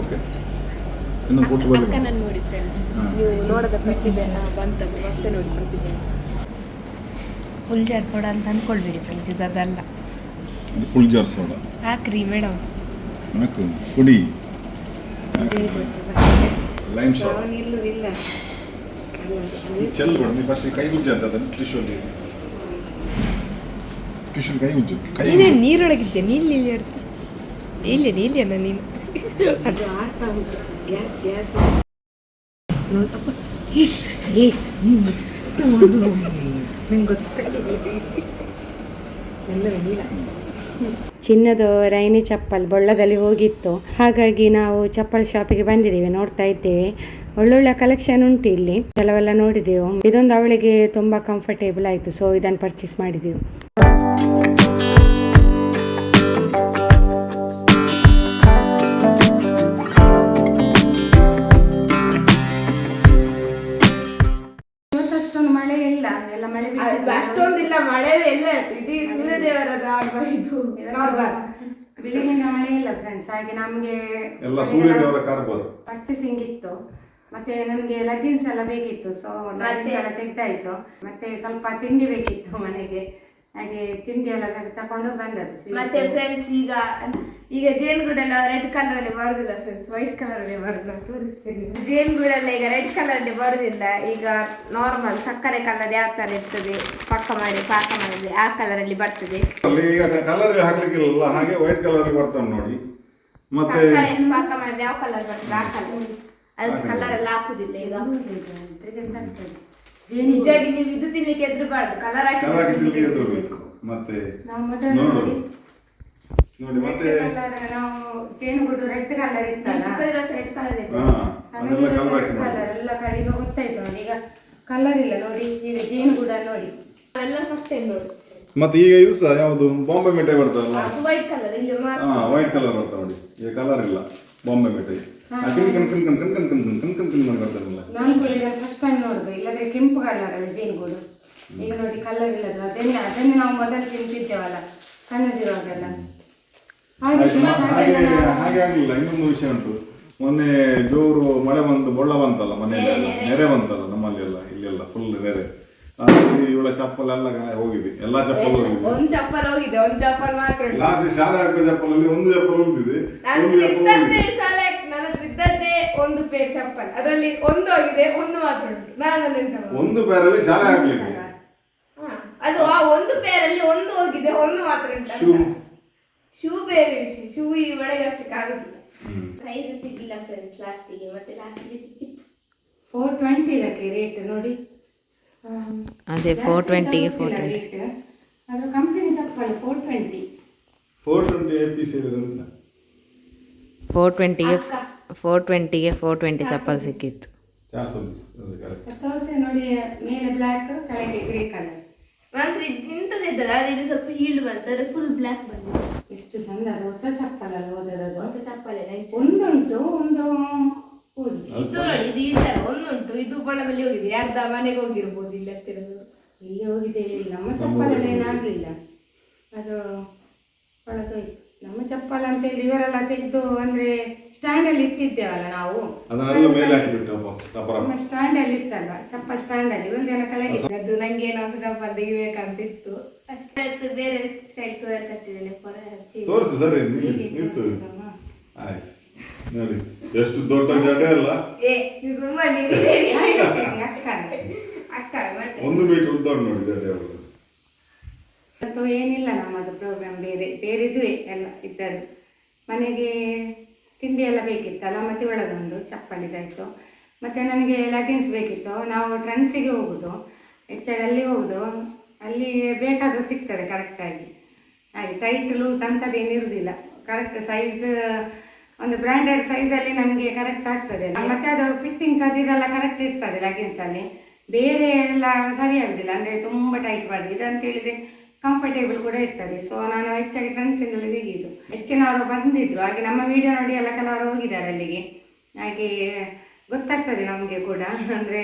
ಓಕೆ ಇನ್ನು ಅಕ್ಕನನ್ನು ನೋಡಿ ಫ್ರೆಂಡ್ಸ್ ನೀವು ನೋಡದ ಪ್ರತಿಭೆ ಬಂತಂದ್ರೆ ಮತ್ತೆ ನೋಡಿ ಪ್ರತಿಭೆ ಫುಲ್ ಜಾರ್ ಸೋಡಾ ಅಂತ ಅನ್ಕೊಳ್ಬೇಡಿ ಫ್ರೆಂಡ್ಸ್ ಇದು ಅದಲ್ಲ ಇದು ಫುಲ್ ಜಾರ್ ಸೋಡಾ ಹಾಕ್ರಿ ಮೇಡಮ್ ಹಾಕು ಕುಡಿ. ಲೈಮ್ ಶಾಪ್ ಇಲ್ಲ ಇಲ್ಲ. ಚೆಲ್ಬೇಡ ನೀವು ಫಸ್ಟ್ ಕೈ ಗುಜ್ಜ ಅಂತ ಅದನ್ನು ಟಿಶ್ಯೂಲಿ ಟಿಶ್ಯೂ ಕೈ ಉಜ್ಜು ಕೈ ನೀನೇ ನೀರೊಳಗಿದ್ದೆ ನೀನು ಇಲ್ಲಿ ಇರ್ತೀನಿ ಇಲ್ಲಿ ನೀಲಿ ಅಣ್ಣ ನೀನು. ಅದು ಆರ್ತಾ ಉಂಟು. ಗ್ಯಾಸ್ ಗ್ಯಾಸ್ ಚಿನ್ನದ ರೈನಿ ಚಪ್ಪಲ್ ಬೊಳ್ಳದಲ್ಲಿ ಹೋಗಿತ್ತು. ಹಾಗಾಗಿ ನಾವು ಚಪ್ಪಲ್ ಶಾಪಿಗೆ ಬಂದಿದ್ದೇವೆ, ನೋಡ್ತಾ ಇದ್ದೇವೆ. ಒಳ್ಳೊಳ್ಳೆ ಕಲೆಕ್ಷನ್ ಉಂಟು ಇಲ್ಲಿ. ಕೆಲವೆಲ್ಲ ನೋಡಿದೆವು. ಇದೊಂದು ಅವಳಿಗೆ ತುಂಬ ಕಂಫರ್ಟೇಬಲ್ ಆಯ್ತು ಸೊ ಇದನ್ನು ಪರ್ಚೇಸ್ ಮಾಡಿದೆವು. ಹಾಗೆ ನಮಗೆ ಎಲ್ಲ ಸೂರ್ಯದೇವರ ಕಾರ್ಬಾರ್ ಪರ್ಚೇಸಿಂಗ್ ಇತ್ತು. ಮತ್ತೆ ನಮಗೆ ಲಗಿನ್ಸ್ ಎಲ್ಲ ಬೇಕಿತ್ತು ಸೊ ಎಲ್ಲ ತೆಗ್ದಾಯ್ತು. ಮತ್ತೆ ಸ್ವಲ್ಪ ತಿಂಡಿ ಬೇಕಿತ್ತು ಮನೆಗೆ. ಹಾಗೆ ತಿಂಡಿ ಎಲ್ಲ ತಕೊಂಡು ಬಂದದ್ದು ಮತ್ತೆ ಫ್ರೆಂಡ್ಸ್ ಈಗ ಈಗ ಜೇನುಗೂಡೆಲ್ಲ ರೆಡ್ ಕಲರ್ ಅಲ್ಲಿ ಬರುದಿಲ್ಲ ಫ್ರೆಂಡ್ಸ್ ವೈಟ್ ಕಲರ್ ಅಲ್ಲಿ ಬರುದು ತೋರಿಸ್ತೀನಿ. ಜೇನುಗೂಡೆಲ್ಲ ಈಗ ರೆಡ್ ಕಲರ್ ಅಲ್ಲಿ ಬರುದಿಲ್ಲ ಈಗ ನಾರ್ಮಲ್ ಸಕ್ಕರೆ ಕಲರ್ ಯಾವ ತರ ಇರ್ತದೆ ಪಕ್ಕ ಮಾಡಿ ಪಾಕ ಮಾಡಿದ್ರೆ ಆ ಕಲರ್ ಅಲ್ಲಿ ಬರ್ತದೆ. ಕಲರ್ ಹಾಕ್ಲಿಕ್ಕಿಲ್ಲ ಹಾಗೆ ವೈಟ್ ಕಲರ್ ಅಲ್ಲಿ ಬರ್ತಾನೆ ನೋಡಿ. ಮತ್ತೆ ಪಾಕ ಮಾಡಿದ್ರೆ ಯಾವ ಕಲರ್ ಬರ್ತದೆ? ಆ ಕಲರ್ ಅದು ಕಲರ್ ಎಲ್ಲ ಹಾಕುದಿಲ್ಲ. ನಿಜವಾಗಿ ನೀವು ಇದು ತಿನ್ಲಿಕ್ಕೆ ಎದುರುಬಾರ್ದು. ಕಲರ್ ಹಾಕಿ ಕಲರ್ ಹಾಕಿ ತಿನ್ಲಿಕ್ಕೆ ಇರ್ಬೇಕು ಮತ್ತೆ ನಾವು ಮೊದಲು ನೋಡು. ನೋಡಿ. ನೋಡಿ ಮತ್ತೆ ಕಲರ್ ನಾವು ಜೇನುಗೂಡು ರೆಡ್ ಕಲರ್ ಇತ್ತಲ್ಲ? ರೆಡ್ ಕಲರ್ ಹಾ ಅದೆಲ್ಲ ಕಲರ್ ಹಾಕಿ ಮಾಡಿ. ಕಲರ್ ಎಲ್ಲ ಈಗ ಗೊತ್ತಾಯ್ತು ನೋಡಿ. ಈಗ ಕಲರ್ ಇಲ್ಲ ನೋಡಿ ಈಗ ಜೇನುಗೂಡ ನೋಡಿ. ಎಲ್ಲ ಫಸ್ಟ್ ಟೈಮ್ ನೋಡಿ. ಮತ್ತೆ ಈಗ ಇದು ಸಹ ಯಾವುದು ಬಾಂಬೆ ಮಿಠಾಯಿ ಬರ್ತದಲ್ಲ ವೈಟ್ ಕಲರ್ ಇಲ್ಲಿ ಹಾ ವೈಟ್ ಕಲರ್ ಬರ್ತಾವ ನೋಡಿ ಈಗ ಕಲರ್ ಇಲ್ಲ ಬಾಂಬೆ ಮಿಠಾಯಿ ಬರ್ತದಲ್ಲ ನಾನು ಕೂಡ ಈಗ ಫಸ್ಟ್ ಟೈಮ್ ನೋಡುದು ಇಲ್ಲದ್ರೆ ಕೆಂಪು ಕಲರ್ ಅಲ್ಲ ಜೇನುಗೂಡು ಈಗ ನೋಡಿ ಕಲರ್ ಇಲ್ಲದು ಅದನ್ನೇ ಅದನ್ನೇ ನಾವು ಮೊದಲು ತಿಂತಿದ್ದೇವಲ್ಲ ಸಣ್ಣದಿರುವಾಗೆಲ್ಲ ಹಾಗೆ ಆಗಲಿಲ್ಲ ಇನ್ನೊಂದು ವಿಷಯ ಉಂಟು ಮೊನ್ನೆ ಜೋರು ಮಳೆ ಬಂದು ಬೊಳ್ಳ ಬಂತಲ್ಲ ಮನೆಯಲ್ಲೆಲ್ಲ ನೆರೆ ಬಂತಲ್ಲ ನಮ್ಮಲ್ಲಿ ಎಲ್ಲ ಇಲ್ಲೆಲ್ಲ ಫುಲ್ ನೆರೆ ಇವಳ ಚಪ್ಪಲ್ ಎಲ್ಲ ಹೋಗಿದೆ. ಎಲ್ಲಾ ಚಪ್ಪಲ್ ಹೋಗಿದೆ. ಒಂದ್ ಚಪ್ಪಲ್ ಹೋಗಿದೆ ಒಂದ್ ಚಪ್ಪಲ್ ಮಾತ್ರ ಉಂಟು. ಲಾಸ್ಟ್ ಶಾಲೆ ಹಾಕೋ ಚಪ್ಪಲಲ್ಲಿ ಒಂದು ಚಪ್ಪಲ್ ಉಳಿದಿದೆ. ನನ್ನ ಒಂದು ಚಪ್ಪಲ್ ಶಾಲೆ ನನ್ನ ಹತ್ರ ಇದ್ದದ್ದೇ ಒಂದು ಪೇರ್ ಚಪ್ಪಲ್. ಅದರಲ್ಲಿ ಒಂದು ಹೋಗಿದೆ ಒಂದು ಮಾತ್ರ ಉಂಟು. ನಾನು ಎಂತ? ಒಂದು ಪೇರಲ್ಲಿ ಶಾಲೆ ಹಾಕ್ಲಿಕ್ಕೆ. ಹಾ, ಅದು ಆ ಒಂದು ಪೇರಲ್ಲಿ ಒಂದು ಹೋಗಿದೆ ಒಂದು ಮಾತ್ರ ಉಂಟು ಶೂ. ಶೂ ಬೇರೆ ವಿಷಯ ಶೂ ಈ ಒಳಗೆ ಹಾಕ್ಲಿಕ್ಕೆ ಆಗುದಿಲ್ಲ. ಸೈಜ್ ಸಿಗ್ಲಿಲ್ಲ ಫ್ರೆಂಡ್ಸ್ ಲಾಸ್ಟಿಗೆ ಮತ್ತೆ ಲಾಸ್ಟಿಗೆ ಸಿಕ್ಕಿತ್ತು. ಫೋರ್ ಟ್ವೆಂಟಿ ಇದಕ್ಕೆ ರೇಟ್ ನೋಡಿ. ಅದೇ ಫೋರ್ 420 ಫೋರ್ ಟ್ವೆಂಟಿ 420. rate. ಅದ್ರ company chappal four twenty four twenty A P ಸೇರಿದಂತ four ಟ್ವೆಂಟಿಗೆ ಫೋರ್ ಟ್ವೆಂಟಿಗೆ ಫೋರ್ ಟ್ವೆಂಟಿ ಚಪ್ಪಲ್ ಸಿಕ್ಕಿತ್ತು. ನೋಡಿ ಮೇಲೆ ಬ್ಲ್ಯಾಕ್ ಕೆಳಗೆ ಗ್ರೇ ಕಲರ್ ನಂತರ ನಿಂತದಿದ್ದಲ್ಲ ಅದು ಇದು ಸ್ವಲ್ಪ ಹೀಲ್ಡ್ ಬಂತು ಅದು ಫುಲ್ ಬ್ಲ್ಯಾಕ್ ಬಂದಿದೆ. ಎಷ್ಟು ಚಂದ ಅದು ಹೊಸ ಚಪ್ಪಲ್ ಅಲ್ಲ ಓದೋದು ಹೊಸ ಚಪ್ಪಲ್ ಎಲ್ಲ ಒಂದುಂಟು ಒಂದು ಇದು ನೋಡಿ ಇದು ಇಲ್ಲ ಒಂದುಂಟು. ಇದು ಬಣ್ಣದಲ್ಲಿ ಹೋಗಿದೆ. ಯಾರ್ದ ಮನೆಗೆ ಹೋಗಿರ್ಬೋದು ಇಲ್ಲ ಹತ್ತಿರದವರು ಇಲ್ಲಿ ಹೋಗಿದೆ ಇಲ್ಲಿ ನಮ್ಮ ಚಪ್ಪಲಲ್ಲಿ ಏನಾಗಲಿಲ್ಲ. ಅದು ಹೊಳತೋಯ್ತು ನಮ್ಮ ಚಪ್ಪಲ್ ಅಂತ ಹೇಳಿ ಇವರೆಲ್ಲ ತೆಗೆದು ಅಂದ್ರೆ ಸ್ಟ್ಯಾಂಡ್ ಅಲ್ಲಿ ಇಟ್ಟಿದ್ದೇವಲ್ಲ ನಾವು. ನಮ್ಮ ಸ್ಟ್ಯಾಂಡ್ ಅಲ್ಲಿ ಇತ್ತಲ್ಲ ಚಪ್ಪಲ್ ಸ್ಟ್ಯಾಂಡ್ ಅಲ್ಲಿ. ಒಂದು ಜನ ಕೆಳಗೆ ಇತ್ತು. ಅದು ನಂಗೆ ಏನೋ ಹೊಸ ಚಪ್ಪಲ್ ತೆಗಿಬೇಕಂತಿತ್ತು. ಅಷ್ಟಾಯ್ತು ಬೇರೆ ಸ್ಟೈಲ್ ಕಟ್ಟಿದ್ದೇನೆ. ತೋರಿಸು ಸರಿ ನೋಡಿ ಎಷ್ಟು ದೊಡ್ಡ ಜಡೆ ಅಲ್ಲ? ಒಂದು ಮೀಟರ್ ಉದ್ದ ನೋಡಿದ್ದಾರೆ ಅವರು. ಇವತ್ತು ಏನಿಲ್ಲ ನಮ್ಮದು ಪ್ರೋಗ್ರಾಮ್ ಬೇರೆ ಬೇರೆ ಇದುವೆ ಎಲ್ಲ ಇದ್ದದ್ದು. ಮನೆಗೆ ತಿಂಡಿ ಎಲ್ಲ ಬೇಕಿತ್ತಲ್ಲ ಮತ್ತೆ ಒಳಗೊಂದು ಚಪ್ಪಲಿ ಇದಾಯಿತು. ಮತ್ತು ನನಗೆ ಲಗೇನ್ಸ್ ಬೇಕಿತ್ತು. ನಾವು ಟ್ರೆಂಡ್ಸಿಗೆ ಹೋಗೋದು. ಹೆಚ್ಚಾಗಿ ಅಲ್ಲಿ ಹೋಗೋದು. ಅಲ್ಲಿ ಬೇಕಾದ ಸಿಗ್ತದೆ ಕರೆಕ್ಟಾಗಿ ಹಾಗೆ ಟೈಟ್ ಲೂಸ್ ಅಂಥದ್ದೇನು ಇರುವುದಿಲ್ಲ ಕರೆಕ್ಟ್ ಸೈಜ್ ಒಂದು ಬ್ರ್ಯಾಂಡೆಡ್ ಸೈಜಲ್ಲಿ ನಮಗೆ ಕರೆಕ್ಟ್ ಆಗ್ತದೆ ಮತ್ತೆ ಅದು ಫಿಟ್ಟಿಂಗ್ಸ್ ಅದು ಇದೆಲ್ಲ ಕರೆಕ್ಟ್ ಇರ್ತದೆ ಲಗೇನ್ಸಲ್ಲಿ ಬೇರೆ ಎಲ್ಲ ಸರಿ ಆಗುದಿಲ್ಲ ಅಂದರೆ ತುಂಬ ಟೈಟ್ ಮಾಡಿ ಇದಂತ ಹೇಳಿದರೆ ಕಂಫರ್ಟೇಬಲ್ ಕೂಡ ಇರ್ತದೆ. ಸೊ ನಾನು ಹೆಚ್ಚಾಗಿ ಫ್ರೆಂಡ್ಸಿನಲ್ಲಿ ತೆಗೆಯಿತು ಹೆಚ್ಚಿನವರು ಬಂದಿದ್ರು. ಹಾಗೆ ನಮ್ಮ ವಿಡಿಯೋ ನೋಡಿ ಎಲ್ಲ ಕೆಲವರು ಹೋಗಿದ್ದಾರೆ ಅಲ್ಲಿಗೆ. ಹಾಗೆ ಗೊತ್ತಾಗ್ತದೆ ನಮಗೆ ಕೂಡ. ಅಂದರೆ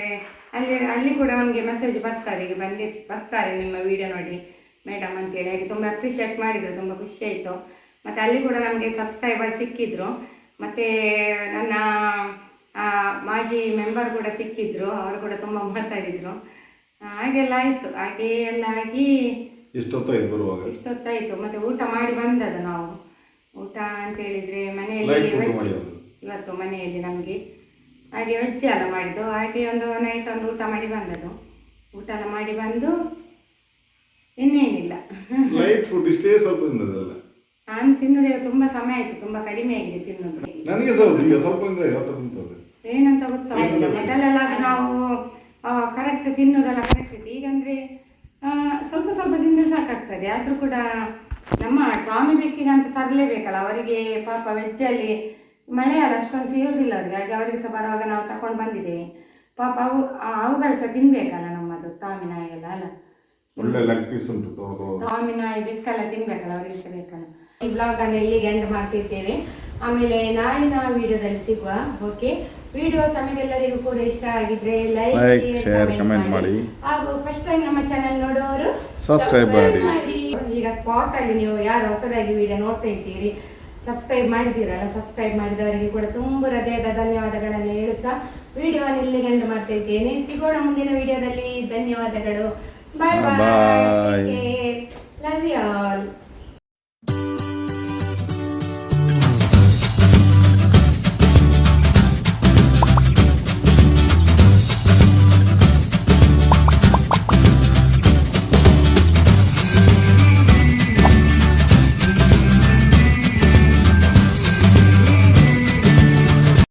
ಅಲ್ಲಿ ಅಲ್ಲಿ ಕೂಡ ನಮಗೆ ಮೆಸೇಜ್ ಬರ್ತಾರೆ. ಈಗ ಬಂದಿ, ಬರ್ತಾರೆ ನಿಮ್ಮ ವಿಡಿಯೋ ನೋಡಿ. ಮೇಡಮ್ ಅಂತೇಳಿ. ಹಾಗೆ ತುಂಬ ಅಪ್ರಿಷಿಯೇಟ್ ಮಾಡಿದ್ರು. ತುಂಬ ಖುಷಿ ಆಯಿತು. ಮತ್ತು ಅಲ್ಲಿ ಕೂಡ ನಮಗೆ ಸಬ್ಸ್ಕ್ರೈಬರ್ ಸಿಕ್ಕಿದ್ರು. ಮತ್ತು ನನ್ನ ಮಾಜಿ ಮೆಂಬರ್ ಕೂಡ ಸಿಕ್ಕಿದ್ರು. ಅವರು ಕೂಡ ತುಂಬ ಮಾತಾಡಿದರು ಹಾಗೆಲ್ಲ ಆಯಿತು. ಹಾಗೆ ಎಲ್ಲ ಆಗಿ ಇಷ್ಟೊತ್ತಾಯ್ತು ಬರುವಾಗ? ಇಷ್ಟೊತ್ತಾಯಿತು ಮತ್ತು ಊಟ ಮಾಡಿ ಬಂದದ್ದು ನಾವು. ಊಟ ಅಂತ ಹೇಳಿದರೆ ಮನೆಯಲ್ಲಿ ವೆಜ್ ಇವತ್ತು ಮನೆಯಲ್ಲಿ ನಮಗೆ. ಹಾಗೆ ವೆಜ್ ಎಲ್ಲ ಮಾಡಿದ್ದು. ಹಾಗೆ ಒಂದು ನೈಟ್ ಒಂದು ಊಟ ಮಾಡಿ ಬಂದದ್ದು. ಊಟ ಎಲ್ಲ ಮಾಡಿ ಬಂದು ಇನ್ನೇನಿಲ್ಲ. ಲೈಟ್ ಫುಡ್ ಇಷ್ಟೇ ಸ್ವಲ್ಪ ತಿಂದದಲ್ಲ ನಾನು ತಿನ್ನೋದು ತುಂಬಾ ಸಮಯ ಆಯ್ತು ತುಂಬಾ ಕಡಿಮೆ ಆಗಿದೆ ತಿನ್ನೋದು ನನಗೆ ಸ್ವಲ್ಪ ಈಗ ಸ್ವಲ್ಪ ಅಂದ್ರೆ ಹೊಟ್ಟೆ ಏನಂತ ಗೊತ್ತಾಗಿಲ್ಲ ಮೊದಲೆಲ್ಲ ನಾವು ಕರೆಕ್ಟ್ ತಿನ್ನೋದೆಲ್ಲ ಕರೆಕ್ಟ್ ಇತ್ತು. ಈಗಂದ್ರೆ ಆ, ಸ್ವಲ್ಪ ಸ್ವಲ್ಪ ತಿಂದ್ರೆ ಸಾಕಾಗ್ತದೆ. ಆದ್ರೂ ಕೂಡ ನಮ್ಮ ಟಾಮಿ ಬೆಕ್ಕಿಗೆ ಅಂತ ತರಲೇಬೇಕಲ್ಲ ಅವರಿಗೆ ಪಾಪ ವೆಜ್ಜಲ್ಲಿ ಮಳೆ ಅಲ್ಲ ಅಷ್ಟೊಂದು ಸೇರುವುದಿಲ್ಲ ಅವರಿಗೆ. ಹಾಗೆ ಅವರಿಗೆ ಸಹ ಬರುವಾಗ ನಾವು ತಕೊಂಡು ಬಂದಿದ್ದೇವೆ. ಪಾಪ ಅವು ಆ, ಅವುಗಳು ಸಹ ತಿನ್ಬೇಕಲ್ಲ ನಮ್ಮದು ಟಾಮಿ ನಾಯಿಗೆಲ್ಲ ಅಲ್ಲ? ಒಳ್ಳೆ ಲೆಗ್ ಪೀಸ್ ಉಂಟು ಟಾಮಿ ನಾಯಿ ಬೆಕ್ಕಲ್ಲ ತಿನ್ಬೇಕಲ್ಲ ಅವರಿಗೆ ಸಹ ಬೇಕಲ್ಲ. ಈ ಬ್ಲಾಗ್ ಅನ್ನು ಇಲ್ಲಿಗೆ ಎಂಡ್ ಮಾಡ್ತಿದ್ದೇವೆ ಆಮೇಲೆ ನಾಳಿನ ವಿಡಿಯೋದಲ್ಲಿ ಸಿಗುವ ಓಕೆ ವಿಡಿಯೋ ತಮಗೆಲ್ಲರಿಗೂ ಕೂಡ ಇಷ್ಟ ಆಗಿದ್ರೆ ಲೈಕ್ ಶೇರ್ ಕಮೆಂಟ್ ಮಾಡಿ. ಹಾಗೂ ಫಸ್ಟ್ ಟೈಮ್ ನಮ್ಮ ಚಾನೆಲ್ ನೋಡುವವರು ಸಬ್ಸ್ಕ್ರೈಬ್ ಮಾಡಿ. ಈಗ ಸ್ಪಾಟ್ ಅಲ್ಲಿ ನೀವು ಯಾರು ಹೊಸದಾಗಿ ವಿಡಿಯೋ ನೋಡ್ತಾ ಇದ್ದೀರಿ ಸಬ್ಸ್ಕ್ರೈಬ್ ಮಾಡಿದ್ದೀರಲ್ಲ ಸಬ್ಸ್ಕ್ರೈಬ್ ಮಾಡಿದವರಿಗೆ ಕೂಡ ತುಂಬ ಹೃದಯದ ಧನ್ಯವಾದಗಳನ್ನು ಹೇಳುತ್ತಾ ವಿಡಿಯೋವನ್ನು ಇಲ್ಲಿಗೆ ಎಂಡ್ ಮಾಡ್ತಾ ಇದ್ದೇನೆ. ಸಿಗೋಣ ಮುಂದಿನ ವಿಡಿಯೋದಲ್ಲಿ. ಧನ್ಯವಾದಗಳು. ಬಾಯ್. ಬಾಯ್